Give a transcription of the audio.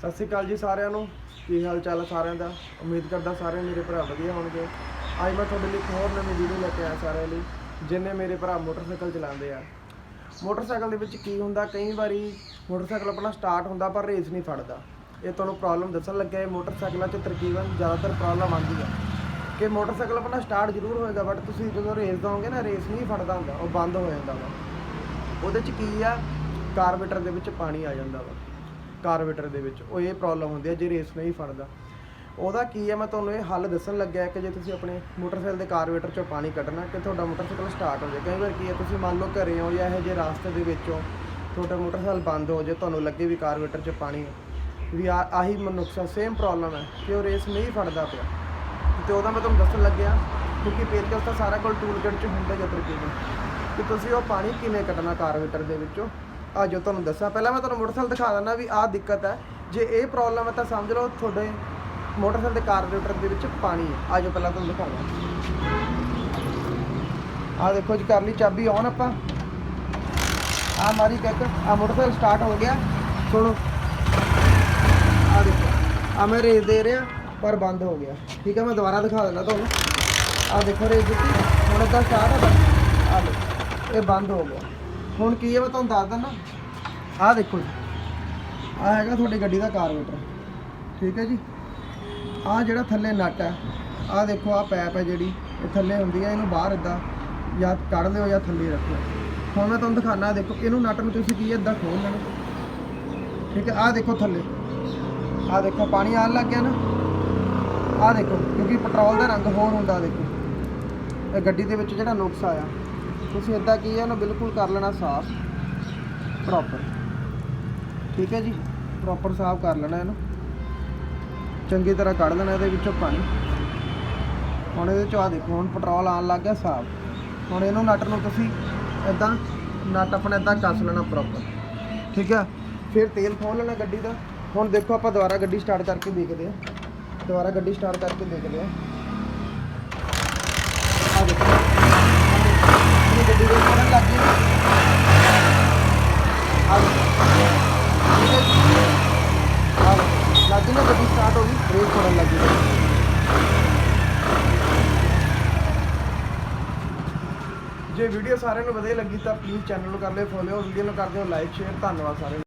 ਸਤਿ ਸ਼੍ਰੀ ਅਕਾਲ ਜੀ ਸਾਰਿਆਂ ਨੂੰ। ਕੀ ਹਾਲ ਚਾਲ ਹੈ ਸਾਰਿਆਂ ਦਾ? ਉਮੀਦ ਕਰਦਾ ਸਾਰੇ ਮੇਰੇ ਭਰਾ ਵਧੀਆ ਹੋਣਗੇ। ਅੱਜ ਮੈਂ ਤੁਹਾਡੇ ਲਈ ਇੱਕ ਹੋਰ ਨਵੀਂ ਵੀਡੀਓ ਲੈ ਕੇ ਆਇਆ ਸਾਰਿਆਂ ਲਈ, ਜਿੰਨੇ ਮੇਰੇ ਭਰਾ ਮੋਟਰਸਾਈਕਲ ਚਲਾਉਂਦੇ ਆ। ਮੋਟਰਸਾਈਕਲ ਦੇ ਵਿੱਚ ਕੀ ਹੁੰਦਾ, ਕਈ ਵਾਰੀ ਮੋਟਰਸਾਈਕਲ ਆਪਣਾ ਸਟਾਰਟ ਹੁੰਦਾ ਪਰ ਰੇਸ ਨਹੀਂ ਫੜਦਾ। ਇਹ ਤੁਹਾਨੂੰ ਪ੍ਰੋਬਲਮ ਦੱਸਣ ਲੱਗਿਆ, ਇਹ ਮੋਟਰਸਾਈਕਲਾਂ 'ਚ ਤਕਰੀਬਨ ਜ਼ਿਆਦਾਤਰ ਪ੍ਰੋਬਲਮ ਆਉਂਦੀ ਹੈ ਕਿ ਮੋਟਰਸਾਈਕਲ ਆਪਣਾ ਸਟਾਰਟ ਜ਼ਰੂਰ ਹੋਏਗਾ ਬਟ ਤੁਸੀਂ ਜਦੋਂ ਰੇਸ ਦੋਗੇ ਨਾ ਰੇਸ ਨਹੀਂ ਫੜਦਾ ਹੁੰਦਾ, ਉਹ ਬੰਦ ਹੋ ਜਾਂਦਾ ਵਾ। ਉਹਦੇ 'ਚ ਕੀ ਆ ਕਾਰਬੇਟਰ ਦੇ ਵਿੱਚ ਪਾਣੀ ਆ ਜਾਂਦਾ ਵਾ। ਕਾਰਬੇਟਰ ਦੇ ਵਿੱਚ, ਉਹ ਇਹ ਪ੍ਰੋਬਲਮ ਹੁੰਦੀ ਹੈ ਜੇ ਰੇਸ ਨਹੀਂ ਫੜਦਾ। ਉਹਦਾ ਕੀ ਹੈ, ਮੈਂ ਤੁਹਾਨੂੰ ਇਹ ਹੱਲ ਦੱਸਣ ਲੱਗਿਆ ਕਿ ਜੇ ਤੁਸੀਂ ਆਪਣੇ ਮੋਟਰਸਾਈਕਲ ਦੇ ਕਾਰਬੇਟਰ 'ਚੋਂ ਪਾਣੀ ਕੱਢਣਾ, ਕਿ ਤੁਹਾਡਾ ਮੋਟਰਸਾਈਕਲ ਸਟਾਰਟ ਹੋ ਜਾਏ। ਕਈ ਵਾਰ ਕੀ ਹੈ ਤੁਸੀਂ ਮੰਨ ਲਓ ਘਰੇ ਹੋ ਜਾਂ ਇਹੋ ਜਿਹੇ ਰਾਸਤੇ ਦੇ ਵਿੱਚੋਂ ਤੁਹਾਡਾ ਮੋਟਰਸਾਈਕਲ ਬੰਦ ਹੋ ਜਾਏ, ਤੁਹਾਨੂੰ ਲੱਗੇ ਵੀ ਕਾਰਬੇਟਰ 'ਚ ਪਾਣੀ ਵੀ ਆ, ਆਹੀ ਮਨੁਕਸਾ ਸੇਮ ਪ੍ਰੋਬਲਮ ਹੈ ਕਿ ਉਹ ਰੇਸ ਨਹੀਂ ਫੜਦਾ ਪਿਆ। ਤੇ ਉਹਦਾ ਮੈਂ ਤੁਹਾਨੂੰ ਦੱਸਣ ਲੱਗਿਆ, ਕਿਉਂਕਿ ਪੇਚਕਸ ਤਾਂ ਸਾਰਾ ਕੋਲ ਟੂਲ ਕਿਟ 'ਚ ਹੁੰਦਾ ਜਾਂ ਤਰੀਕੇ ਕਿ ਤੁਸੀਂ ਉਹ ਪਾਣੀ ਕਿਵੇਂ ਕੱਢਣਾ ਕਾਰਬੇਟਰ ਦੇ ਵਿੱਚੋਂ। ਆ ਜੋ ਤੁਹਾਨੂੰ ਦੱਸਾਂ, ਪਹਿਲਾਂ ਮੈਂ ਤੁਹਾਨੂੰ ਮੋਟਰਸਾਈਕਲ ਦਿਖਾ ਦਿੰਦਾ ਵੀ ਆਹ ਦਿੱਕਤ ਹੈ। ਜੇ ਇਹ ਪ੍ਰੋਬਲਮ ਹੈ ਤਾਂ ਸਮਝ ਲਓ ਤੁਹਾਡੇ ਮੋਟਰਸਾਈਕਲ ਦੇ ਕਾਰਬੇਟਰ ਦੇ ਵਿੱਚ ਪਾਣੀ ਹੈ। ਆ ਜੋ ਪਹਿਲਾਂ ਤੁਹਾਨੂੰ ਦਿਖਾਉਂਦਾ। ਆ ਦੇਖੋ ਜੀ ਕਰ ਲਈ ਚਾਬੀ ਔਨ ਆਪਾਂ। ਆ ਮਾਰੀ ਕਿੱਕ ਆ ਮੋਟਰਸਾਈਕਲ ਸਟਾਰਟ ਹੋ ਗਿਆ। ਸੁਣੋ। ਆ ਦੇਖੋ, ਆ ਮੈਂ ਰੇਸ ਦੇ ਰਿਹਾ, ਪਰ ਬੰਦ ਹੋ ਗਿਆ। ਠੀਕ ਹੈ, ਮੈਂ ਦੁਬਾਰਾ ਦਿਖਾ ਦਿੰਦਾ ਤੁਹਾਨੂੰ। ਆ ਦੇਖੋ ਰੇਸ ਦਿੱਤੀ, ਹੁਣ ਇਦਾਂ ਸਟਾਰਟ ਹੈ ਬਸ ਆ ਲਓ ਇਹ ਬੰਦ ਹੋ ਗਿਆ। ਹੁਣ ਕੀ ਹੈ ਮੈਂ ਤੁਹਾਨੂੰ ਦੱਸ ਦਿੰਦਾ। ਆਹ ਦੇਖੋ ਜੀ। ਆਹ ਹੈਗਾ ਤੁਹਾਡੀ ਗੱਡੀ ਦਾ ਕਾਰਬੇਟਰ ਠੀਕ ਹੈ ਜੀ? ਆਹ ਜਿਹੜਾ ਥੱਲੇ ਨਟ ਹੈ, ਆਹ ਦੇਖੋ, ਆਹ ਪੈਪ ਹੈ ਜਿਹੜੀ, ਇਹ ਥੱਲੇ ਹੁੰਦੀ ਹੈ, ਇਹਨੂੰ ਬਾਹਰ ਇਦਾਂ ਜਾਂ ਕੱਢ ਲਿਓ ਜਾਂ ਥੱਲੇ ਰੱਖੋ। ਹੁਣ ਮੈਂ ਤੁਹਾਨੂੰ ਦਿਖਾਣਾ ਦੇਖੋ, ਇਹਨੂੰ ਨਟ ਨੂੰ ਤੁਸੀਂ ਕੀ ਇਦਾਂ ਖੋਲ ਲੈਣਾ। ਠੀਕ ਹੈ? ਆਹ ਦੇਖੋ ਥੱਲੇ। ਆਹ ਦੇਖੋ, ਪਾਣੀ ਆਉਣ ਲੱਗ ਗਿਆ ਨਾ। ਆਹ ਦੇਖੋ, ਕਿਉਂਕਿ ਪੈਟਰੋਲ ਦਾ ਰੰਗ ਹੋਰ ਹੁੰਦਾ, ਦੇਖੋ। ਇਹ ਗੱਡੀ ਦੇ ਵਿੱਚ ਜਿਹੜਾ ਨੁਕਸ ਆਇਆ। ਤੁਸੀਂ ਇਦਾਂ ਕੀ ਹੈ ਉਹਨੂੰ ਬਿਲਕੁਲ ਕਰ ਲੈਣਾ ਸਾਫ਼ ਪ੍ਰੋਪਰ ਠੀਕ ਹੈ ਜੀ? ਪ੍ਰੋਪਰ ਸਾਫ਼ ਕਰ ਲੈਣਾ ਇਹਨੂੰ। ਚੰਗੀ ਤਰ੍ਹਾਂ ਕੱਢ ਲੈਣਾ ਇਹਦੇ ਵਿੱਚੋਂ ਪਾਣੀ। ਹੁਣ ਇਹਦੇ ਚੋਂ ਆ ਦੇਖੋ, ਹੁਣ ਪੈਟਰੋਲ ਆਉਣ ਲੱਗ ਗਿਆ ਸਾਫ਼। ਹੁਣ ਇਹਨੂੰ ਨਟ ਨੂੰ ਤੁਸੀਂ ਇਦਾਂ ਨਟ ਆਪਣਾ ਇਦਾਂ ਕੱਸ ਲੈਣਾ ਪ੍ਰੋਪਰ ਠੀਕ ਹੈ ਫਿਰ ਤੇਲ ਖੋਲ ਲੈਣਾ ਗੱਡੀ ਦਾ। ਹੁਣ ਦੇਖੋ ਆਪਾਂ ਦੁਬਾਰਾ ਗੱਡੀ ਸਟਾਰਟ ਕਰਕੇ ਦੇਖਦੇ ਹਾਂ। ਦੁਬਾਰਾ ਗੱਡੀ ਸਟਾਰਟ ਕਰਕੇ ਦੇਖਦੇ ਹਾਂ। ਆ ਦੇਖੋ ਇਹ ਗੱਡੀ ਦੇ ਕਰਨ ਲੱਗ ਗਈ ਆ ਦੇਖੋ ਠੀਕ ਹੈ ਜੀ? ਆ ਦੇਖੋ, ਲੱਗ ਗਈ ਨਾ ਗੱਡੀ ਸਟਾਰਟ ਹੋ ਗਈ ਬ੍ਰੇਕ ਫੜਨ ਲੱਗ ਗਈ ਜੇ ਵੀਡੀਓ ਸਾਰਿਆਂ ਨੂੰ ਵਧੀਆ ਲੱਗੀ ਤਾਂ ਪਲੀਜ਼ ਚੈਨਲ ਨੂੰ ਕਰ ਲਿਓ ਫੋਲੋ ਵੀਡੀਓ ਨੂੰ ਕਰ ਦਿਓ ਲਾਈਕ ਸ਼ੇਅਰ ਧੰਨਵਾਦ ਸਾਰਿਆਂ ਨੂੰ।